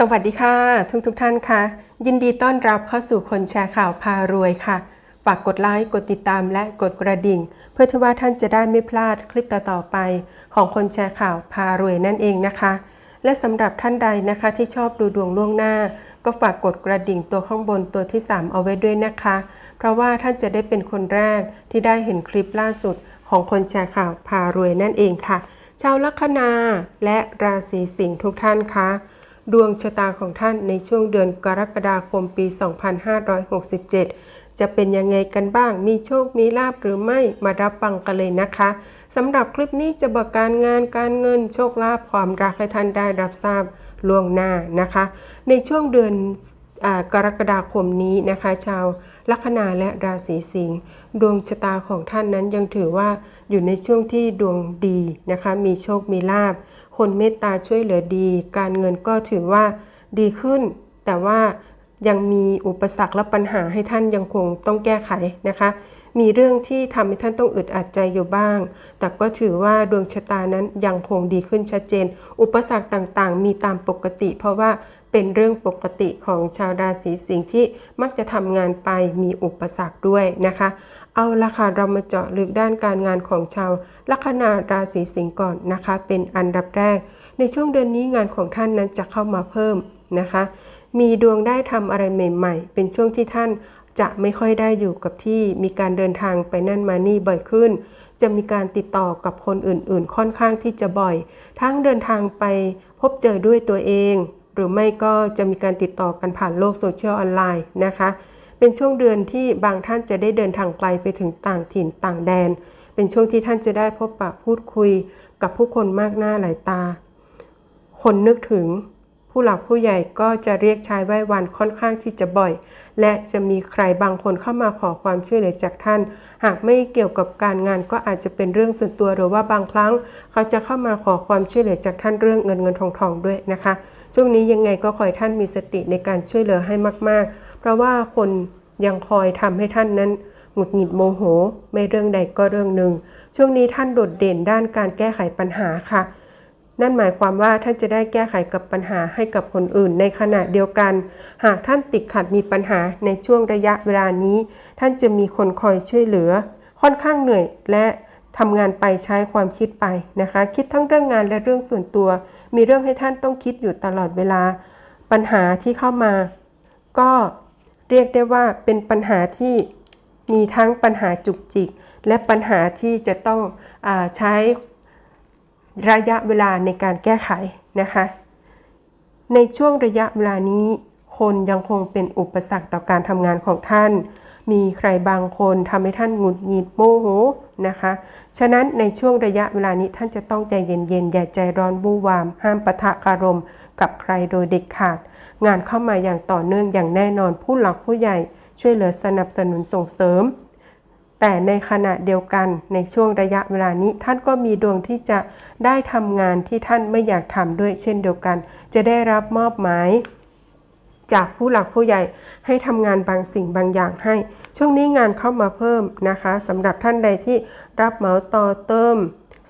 สวัสดีค่ะ ทุกทุกท่านค่ะ ยินดีต้อนรับเข้าสู่คนแชร์ข่าวพารวยค่ะ ฝากกดไลค์กดติดตามและกดกระดิ่ง เพื่อที่ว่าท่านจะได้ไม่พลาดคลิปต่อๆไป ของคนแชร์ข่าวพารวยนั่นเองนะคะ และสำหรับท่านใดนะคะที่ชอบดูดวงล่วงหน้า ก็ฝากกดกระดิ่งตัวข้างบนตัวที่ 3 เอาไว้ด้วยนะคะ เพราะว่าท่านจะได้เป็นคนแรกที่ได้เห็นคลิปล่าสุด ของคนแชร์ข่าวพารวยนั่นเองค่ะ ชาวลัคนาและราศีสิงห์ทุกท่านคะ ดวงชะตาของท่านในช่วงเดือนกรกฎาคมปี 2567 จะเป็นยังไงกันบ้าง มีโชค มีลาบหรือไม่ มารับฟังกันเลยนะคะสำหรับคลิปนี้จะบอกการงานการเงินโชคลาภความรักให้ท่านได้รับทราบล่วงหน้านะคะ ในช่วงเดือนกรกฎาคมนี้นะคะ ชาวลัคนาและราศีสิงห์ดวงชะตาของท่านนั้นยังถือว่าอยู่ในช่วงที่ดวงดีนะคะ มีโชคมีลาบ คนเมตตาช่วยเหลือดี การเงินก็ถือว่าดีขึ้น แต่ว่ายังมีอุปสรรคและปัญหาให้ท่านยังคงต้องแก้ไขนะคะ มีเรื่องที่ทำให้ท่านต้องอึดอัดใจอยู่บ้าง แต่ก็ถือว่าดวงชะตานั้นยังคงดีขึ้นชัดเจน อุปสรรคต่างๆ มีตามปกติ เพราะว่า เป็นเรื่องปกติของชาวราศีสิงห์ที่มักจะทำงานไปมีอุปสรรคด้วยนะคะ เอาละค่ะเรามาเจาะลึกด้านการงานของชาวลัคนาราศีสิงห์ก่อนนะคะ เป็นอันดับแรก ในช่วงเดือนนี้งานของท่านนั้นจะเข้ามาเพิ่มนะคะ มีดวงได้ทำอะไรใหม่ ๆ เป็นช่วงที่ท่านจะไม่ค่อยได้อยู่กับที่มีการเดินทางไปนั่นมานี่บ่อยขึ้น จะมีการติดต่อกับคนอื่นๆ ค่อนข้างที่จะบ่อย ทั้งเดินทางไปพบเจอด้วยตัวเอง หรือไม่ก็จะมีการติดต่อกันผ่านโลกโซเชียลออนไลน์นะคะ เป็นช่วงเดือนที่บางท่านจะได้เดินทางไกลไปถึงต่างถิ่นต่างแดน เป็นช่วงที่ท่านจะได้พบปะพูดคุยกับผู้คนมากหน้าหลายตา คนนึกถึงผู้หลักผู้ใหญ่ก็จะเรียกใช้ไหว้วันค่อนข้างที่จะบ่อย และจะมีใครบางคนเข้ามาขอความช่วยเหลือจากท่าน หากไม่เกี่ยวกับการงานก็อาจจะเป็นเรื่องส่วนตัวหรือว่าบางครั้ง เขาจะเข้ามาขอความช่วยเหลือจากท่านเรื่องเงินเงินทองทองด้วยนะคะ ช่วงนี้ยังไงก็ขอให้ท่านมีสติในการช่วยเหลือให้มาก ๆ เพราะว่าคนยังคอยทำให้ท่านนั้นหงุดหงิดโมโห ไม่เรื่องใดก็เรื่องหนึ่ง ช่วงนี้ท่านโดดเด่นด้านการแก้ไขปัญหาค่ะ นั่นหมายความว่าท่านจะได้แก้ไขกับปัญหาให้กับคนอื่นในขณะเดียวกัน หากท่านติดขัดมีปัญหาในช่วงระยะเวลานี้ ท่านจะมีคนคอยช่วยเหลือ ค่อนข้างเหนื่อยและ ทำงานไปใช้ความคิดไปนะคะ คิดทั้งเรื่องงานและเรื่องส่วนตัว มีเรื่องให้ท่านต้องคิดอยู่ตลอดเวลา ปัญหาที่เข้ามา ก็เรียกได้ว่าเป็นปัญหาที่มีทั้งปัญหาจุกจิก และปัญหาที่จะต้องอใช้ระยะเวลาในการแก้ไขนะคะ ในช่วงระยะเวลานี้ คนยังคงเป็นอุปสรรคต่อการทำงานของท่าน มีใครบางคนทำให้ท่านหงุดหงิดโมโหนะคะ ฉะนั้นในช่วงระยะเวลานี้ท่านจะต้องใจเย็นๆ อย่าใจร้อนวู่วาม ห้ามปะทะคารม กับใครโดยเด็ดขาด งานเข้ามาอย่างต่อเนื่องอย่างแน่นอนผู้หลักผู้ใหญ่ ช่วยเหลือสนับสนุนส่งเสริม แต่ในขณะเดียวกันในช่วงระยะเวลานี้ท่านก็มีดวงที่จะได้ทำงานที่ท่านไม่อยากทำด้วยเช่นเดียวกัน จะได้รับมอบหมาย จากผู้หลักผู้ใหญ่ให้ทำงานบางสิ่งบางอย่างให้ ช่วงนี้งานเข้ามาเพิ่มนะคะสำหรับท่านใดที่รับเหมาต่อเติม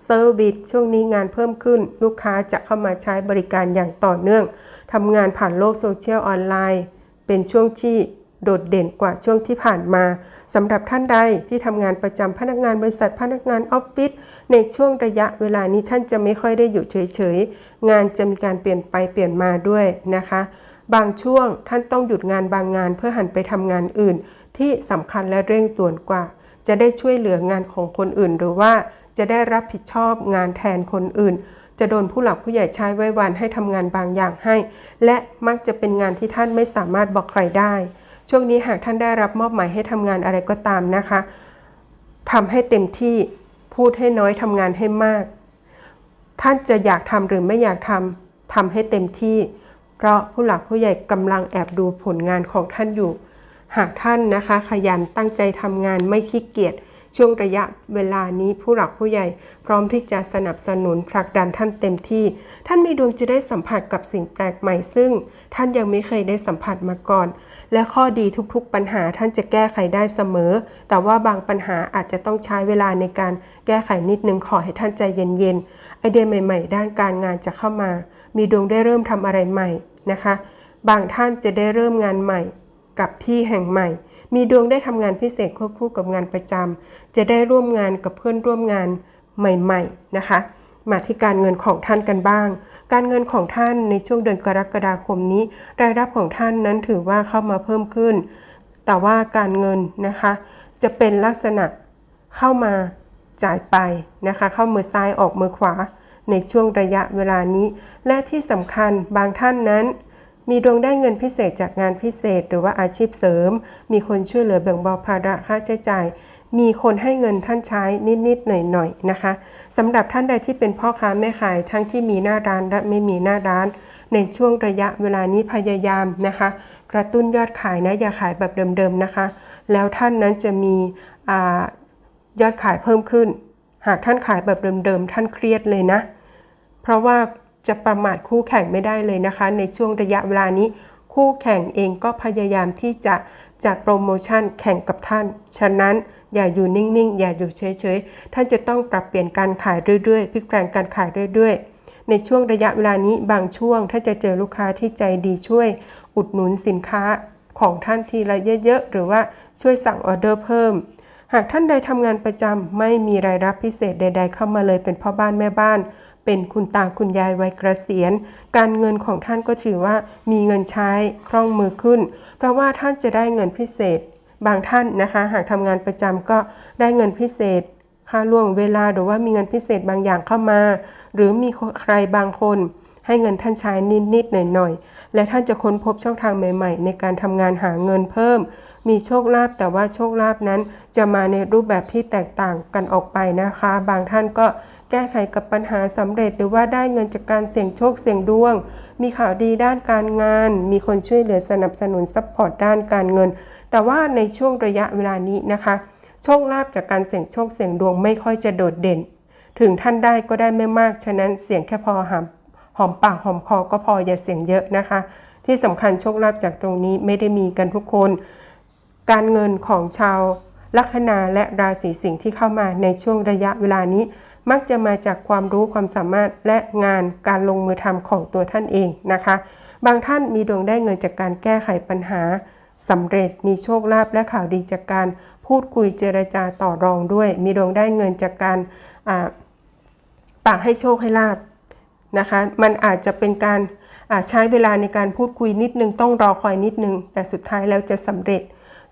เซอร์วิสช่วงนี้งานเพิ่มขึ้น ลูกค้าจะเข้ามาใช้บริการอย่างต่อเนื่องทำงานผ่านโลกโซเชียลออนไลน์ เป็นช่วงที่โดดเด่นกว่าช่วงที่ผ่านมาสำหรับท่านใดที่ทำงานประจำพนักงานบริษัทพนักงานออฟฟิศในช่วงระยะเวลานี้ท่านจะไม่ค่อยได้อยู่เฉยๆ งานจะมีการเปลี่ยนไปเปลี่ยนมาด้วยนะคะ บางช่วงท่านต้องหยุดงานบางงานเพื่อหันไปทำงานอื่น ที่สำคัญและเร่งด่วนกว่า จะได้ช่วยเหลืองานของคนอื่น หรือว่าจะได้รับผิดชอบงานแทนคนอื่น จะโดนผู้หลักผู้ใหญ่ใช้ไว้วันให้ทำงานบางอย่างให้ และมักจะเป็นงานที่ท่านไม่สามารถบอกใครได้ ช่วงนี้หากท่านได้รับมอบหมายให้ทำงานอะไรก็ตามนะคะทำให้เต็มที่พูดให้น้อยทำงานให้มาก ท่านจะอยากทำหรือไม่อยากทำทำให้เต็มที่ เพราะผู้หลักผู้ใหญ่กำลังแอบดูผลงานของท่านอยู่ หากท่านนะคะขยันตั้งใจทำงานไม่ขี้เกียจช่วงระยะเวลานี้ผู้หลักผู้ใหญ่ พร้อมที่จะสนับสนุนผลักดันท่านเต็มที่ ท่านมีดวงจะได้สัมผัสกับสิ่งแปลกใหม่ซึ่ง ท่านยังไม่เคยได้สัมผัสมาก่อน และข้อดีทุกๆปัญหาท่านจะแก้ไขได้เสมอ แต่ว่าบางปัญหาอาจจะต้องใช้เวลาในการแก้ไขนิดนึงขอให้ท่านใจเย็นๆไอเดียใหม่ ๆ ด้านการงานจะเข้ามา มีดวงได้เริ่มทำอะไรใหม่นะคะ บางท่านจะได้เริ่มงานใหม่กับที่แห่งใหม่ มีดวงได้ทำงานพิเศษควบคู่กับงานประจำจะได้ร่วมงานกับเพื่อนร่วมงานใหม่ ๆนะคะ มาที่การเงินของท่านกันบ้าง การเงินของท่านในช่วงเดือนกรกฎาคมนี้ รายรับของท่านนั้นถือว่าเข้ามาเพิ่มขึ้น แต่ว่าการเงินนะคะ จะเป็นลักษณะเข้ามาจ่ายไปนะคะ เข้ามือซ้ายออกมือขวา ในช่วงระยะเวลานี้ และที่สำคัญบางท่านนั้น มีดวงได้เงินพิเศษจากงานพิเศษ หรือว่าอาชีพเสริม มีคนช่วยเหลือแบ่งเบาภาระค่าใช้จ่าย มีคนให้เงินท่านใช้นิดๆหน่อยๆนะคะสำหรับท่านใดที่เป็นพ่อค้าแม่ขายทั้งที่มีหน้าร้านและไม่มีหน้าร้านในช่วงระยะเวลานี้พยายามนะคะ กระตุ้นยอดขายนะอย่าขายแบบเดิมๆนะคะ แล้วท่านนั้นจะมีอยอดขายเพิ่มขึ้น หากท่านขายแบบเดิมๆท่านเครียดเลยนะ เพราะว่าจะประมาทคู่แข่งไม่ได้เลยนะคะ ในช่วงระยะเวลานี้ คู่แข่งเองก็พยายามที่จะจัดโปรโมชั่นแข่งกับท่าน ฉะนั้นอย่าอยู่นิ่งๆ อย่าอยู่เฉยๆ ท่านจะต้องปรับเปลี่ยนการขายเรื่อยๆ พลิกแปลงการขายเรื่อยๆ ในช่วงระยะเวลานี้บางช่วงท่านจะเจอลูกค้าที่ใจดีช่วย อุดหนุนสินค้าของท่านทีละเยอะๆ หรือว่าช่วยสั่งออเดอร์เพิ่ม หากท่านใดทำงานประจำไม่มีรายรับพิเศษใด ๆ เข้ามาเลยเป็นพ่อบ้านแม่บ้าน เป็นคุณตาคุณยายวัยเกษียณ การเงินของท่านก็ถือว่ามีเงินใช้คล่องมือขึ้น เพราะว่าท่านจะได้เงินพิเศษ บางท่านนะคะ หากทำงานประจำก็ได้เงินพิเศษ ค่าล่วงเวลาหรือว่ามีเงินพิเศษบางอย่างเข้ามา หรือมีใครบางคน ให้เงินท่านใช้นิดๆหน่อยๆ และท่านจะค้นพบช่องทางใหม่ ๆ ในการทำงานหาเงินเพิ่ม มีโชคลาภแต่ว่าโชคลาภนั้น จะมาในรูปแบบที่แตกต่างกันออกไปนะคะ บางท่านก็แก้ไขกับปัญหาสำเร็จ หรือว่าได้เงินจากการเสี่ยงโชคเสี่ยงดวง มีข่าวดีด้านการงาน มีคนช่วยเหลือสนับสนุนซัพพอร์ตด้านการเงิน แต่ว่าในช่วงระยะเวลานี้นะคะ โชคลาภจากการเสี่ยงโชคเสี่ยงดวงไม่ค่อยจะโดดเด่น ถึงท่านได้ก็ได้ไม่มาก ฉะนั้นเสี่ยงแค่พอหาม หอมปากหอมคอก็พออย่าเสี่ยงเยอะนะคะ ที่สำคัญโชคลาภจากตรงนี้ไม่ได้มีกันทุกคน การเงินของชาวลัคนาและราศีสิงห์ที่เข้ามาในช่วงระยะเวลานี้ มักจะมาจากความรู้ความสามารถและงานการลงมือทำของตัวท่านเองนะคะ บางท่านมีดวงได้เงินจากการแก้ไขปัญหาสำเร็จมีโชคลาภและข่าวดีจากการพูดคุยเจรจาต่อรองด้วย มีดวงได้เงินจากการปากให้โชคให้ลาบ นะคะ มันอาจจะเป็นการใช้เวลาในการพูดคุยนิดนึง ต้องรอคอยนิดนึง แต่สุดท้ายแล้วจะสำเร็จ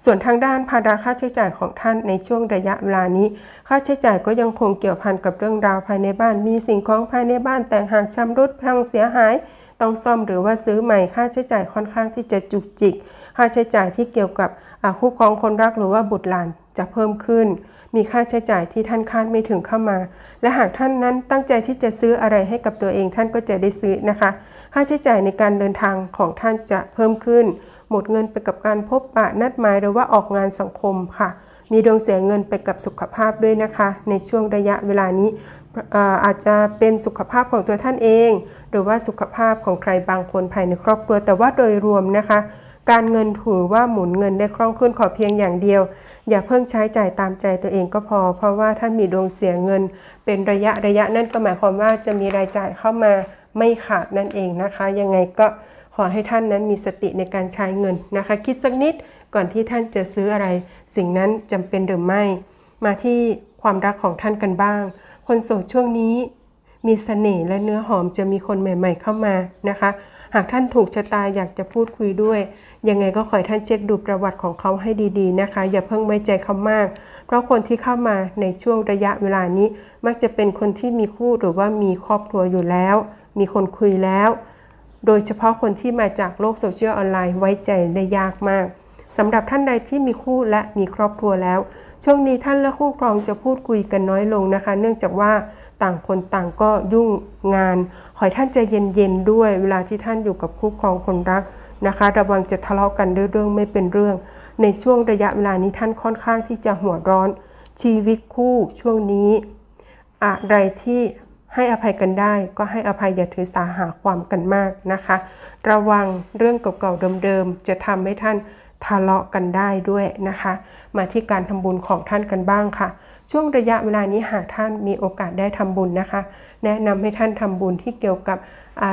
ส่วนทางด้านภาระค่าใช้จ่ายของท่านในช่วงระยะเวลานี้ ค่าใช้จ่ายก็ยังคงเกี่ยวพันกับเรื่องราวภายในบ้าน มีสิ่งของภายในบ้าน แต่หากชำรุดพังเสียหาย ต้องซ่อมหรือว่าซื้อใหม่ค่าใช้จ่ายค่อนข้างที่จะจุกจิก ค่าใช้จ่ายที่เกี่ยวกับ อ่าคู่ครองคนรักหรือว่าบุตรหลานจะเพิ่มขึ้น มีค่าใช้จ่ายที่ท่านคาดไม่ถึงเข้ามา และหากท่านนั้นตั้งใจที่จะซื้ออะไรให้กับตัวเองท่านก็จะได้ซื้อนะคะ ค่าใช้จ่ายในการเดินทางของท่านจะเพิ่มขึ้น หมดเงินไปกับการพบปะนัดหมายหรือว่าออกงานสังคมค่ะ มีดวงเสียเงินไปกับสุขภาพด้วยนะคะ ในช่วงระยะเวลานี้อาจจะเป็นสุขภาพของตัวท่านเอง หรือว่าสุขภาพของใครบางคนภายในครอบครัว แต่ว่าโดยรวมนะคะ การเงินถือว่าหมุนเงินได้คล่องขึ้นขอเพียงอย่างเดียว อย่าเพิ่งใช้จ่ายตามใจตัวเองก็พอ เพราะว่าท่านมีดวงเสียเงิน เป็นระยะระยะนั่นก็หมายความว่าจะมีรายจ่ายเข้ามาไม่ขาดนั่นเองนะคะ ยังไงก็ขอให้ท่านนั้นมีสติในการใช้เงินนะคะ คิดสักนิดก่อนที่ท่านจะซื้ออะไร สิ่งนั้นจำเป็นหรือไม่ มาที่ความรักของท่านกันบ้าง คนโสดช่วงนี้ มีเสน่ห์และเนื้อหอมจะมีคนใหม่ ๆ เข้ามานะคะ หากท่านถูกชะตาอยากจะพูดคุยด้วย ยังไงก็ขอให้ท่านเช็คดูประวัติของเขาให้ดีๆนะคะ อย่าเพิ่งไว้ใจเขามาก เพราะคนที่เข้ามาในช่วงระยะเวลานี้ มักจะเป็นคนที่มีคู่หรือว่ามีครอบครัวอยู่แล้ว มีคนคุยแล้ว โดยเฉพาะคนที่มาจากโลกโซเชียลออนไลน์ไว้ใจได้ยากมากสำหรับท่านใดที่มีคู่และมีครอบครัวแล้ว ช่วงนี้ท่านและคู่ครองจะพูดคุยกันน้อยลงนะคะ เนื่องจากว่าต่างคนต่างก็ยุ่งงาน ขอให้ท่านใจเย็นๆด้วย เวลาที่ท่านอยู่กับคู่ครองคนรักนะคะ ระวังจะทะเลาะกันเรื่องไม่เป็นเรื่อง ในช่วงระยะเวลานี้ท่านค่อนข้างที่จะหัวร้อน ชีวิตคู่ช่วงนี้ อะไรที่ให้อภัยกันได้ ก็ให้อภัยอย่าถือสาหาความกันมากนะคะ ระวังเรื่องเก่าๆเดิมๆจะทำให้ท่าน ทะเลาะกันได้ด้วยนะคะ มาที่การทำบุญของท่านกันบ้างค่ะ ช่วงระยะเวลานี้หากท่านมีโอกาสได้ทำบุญนะคะ แนะนำให้ท่านทำบุญที่เกี่ยวกับ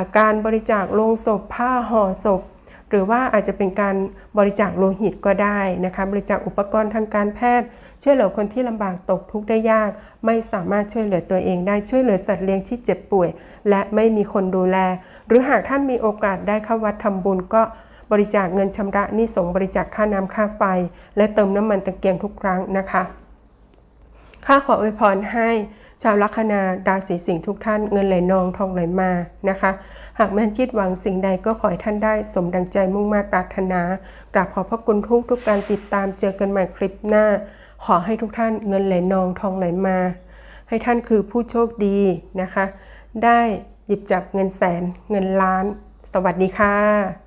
าการบริจาคโลงศพผ้าห่อศพหรือว่าอาจจะเป็นการบริจาคโลหิตก็ได้นะคะ บริจาคอุปกรณ์ทางการแพทย์ ช่วยเหลือคนที่ลำบากตกทุกข์ได้ยาก ไม่สามารถช่วยเหลือตัวเองได้ช่วยเหลือสัตว์เลี้ยงที่เจ็บป่วย และไม่มีคนดูแล หรือหากท่านมีโอกาสได้เข้าวัดทำบุญก็ บริจาคเงินชำระหนี้สงบริจาคค่าน้ำค่าไฟ และเติมน้ำมันตะเกียงทุกครั้งนะคะข้าขออวยพรให้ชาวลัคนาราศีสิงห์ทุกท่านเงินไหลนองทองไหลมานะคะ หากแม่นคิดหวังสิ่งใดก็ขอให้ท่านได้สมดังใจมุ่งมา่ปรารถนากราบขอพระคุณทุกทุกการติดตามเจอกันใหม่คลิปหน้า ขอให้ทุกท่านเงินไหลนองทองไหลมา ให้ท่านคือผู้โชคดีนะคะ ได้หยิบจับเงินแสนเงินล้าน สวัสดีค่ะ